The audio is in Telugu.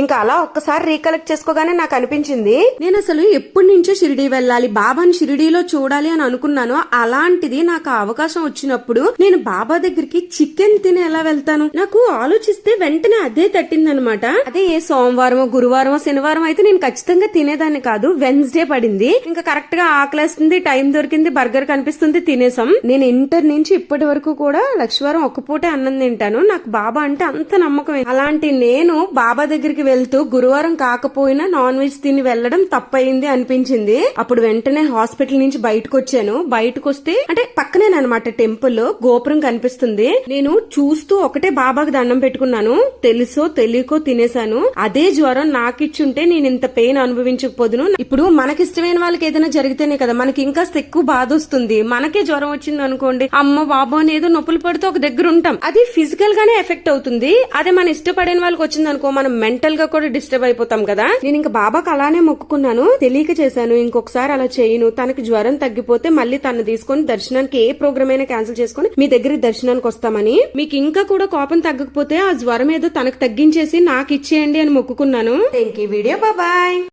ఇంకా అలా ఒక్కసారి రీకలెక్ట్ చేసుకోగానే నాకు అనిపించింది నేను అసలు ఎప్పటి నుంచో షిరిడి వెళ్ళాలి బాబాని షిరిడీలో చూడాలి అని అనుకున్నాను. అలాంటిది నాకు ఆ అవకాశం వచ్చినప్పుడు నేను బాబా దగ్గరికి చికెన్ తిని ఎలా వెళ్తాను? నాకు ఆలోచిస్తే వెంటనే అదే తట్టిందనమాట. అదే ఏ సోమవారమో గురువారమో శనివారం అయితే నేను ఖచ్చితంగా తినేదాన్ని కాదు. వెన్స్డే పడింది. ఇంకా కరెక్ట్గా ఆకలేస్తుంది టైం దొరికింది బర్గర్ కనిపిస్తుంది తినేసాం. నేను ఇంటర్ నుంచి ఇప్పటి వరకు కూడా లక్షవారం ఒక్క పూటే అన్నం తింటాను. నాకు బాబా అంటే అంత నమ్మకం అలాంటి నేను బాబా దగ్గరికి వెళ్తూ గురువారం కాకపోయినా నాన్ వెజ్ తిని వెళ్ళడం తప్పయింది అనిపించింది. అప్పుడు వెంటనే హాస్పిటల్ నుంచి బయటకు వచ్చాను బయటకు వస్తే అంటే పక్కనేనమాట టెంపుల్ గోపురం కనిపిస్తుంది. నేను చూస్తూ ఒకటే బాబాకి దండం పెట్టుకున్నాను. తెలుసో తెలియకో తినేశాను. అదే జ్వరం నాకిచ్చుంటే నేను ఇంత పెయిన్ అనుభవించకపోదును. ఇప్పుడు మనకిష్టమైన వాళ్ళకి ఏదైనా జరిగితేనే కదా మనకి ఇంకా ఎక్కువ బాధ వస్తుంది. మనకే జ్వరం వచ్చింది అనుకోండి అమ్మ బాబు అని ఏదో నొప్పులు పడితే ఒక దగ్గర ఉంటాం అది ఫిజికల్ గానే ఎఫెక్ట్ అవుతుంది. అదే మన ఇష్టపడిన వాళ్ళకి వచ్చింది అనుకో మనం మెంటల్ గా కూడా డిస్టర్బ్ అయిపోతాం కదా? నేను ఇంకా బాబాకి అలానే మొక్కుకున్నాను. తెలియక చేశాను. ఇంకొకసారి అలా చేయను. తనకి జ్వరం తగ్గిపోతే మళ్ళీ తను తీసుకొని దర్శనానికి ఏ ప్రోగ్రామ్ అయినా క్యాన్సిల్ చేసుకుని మీ దగ్గర దర్శనానికి వస్తామని. మీకు ఇంకా కూడా కోపం తగ్గకపోతే ఆ జ్వరం ఏదో తనకు తగ్గించేసి నాకు ఇచ్చేయండి అని మొక్కుకున్నాను. ఇంక ఈ వీడియో బాబాయ్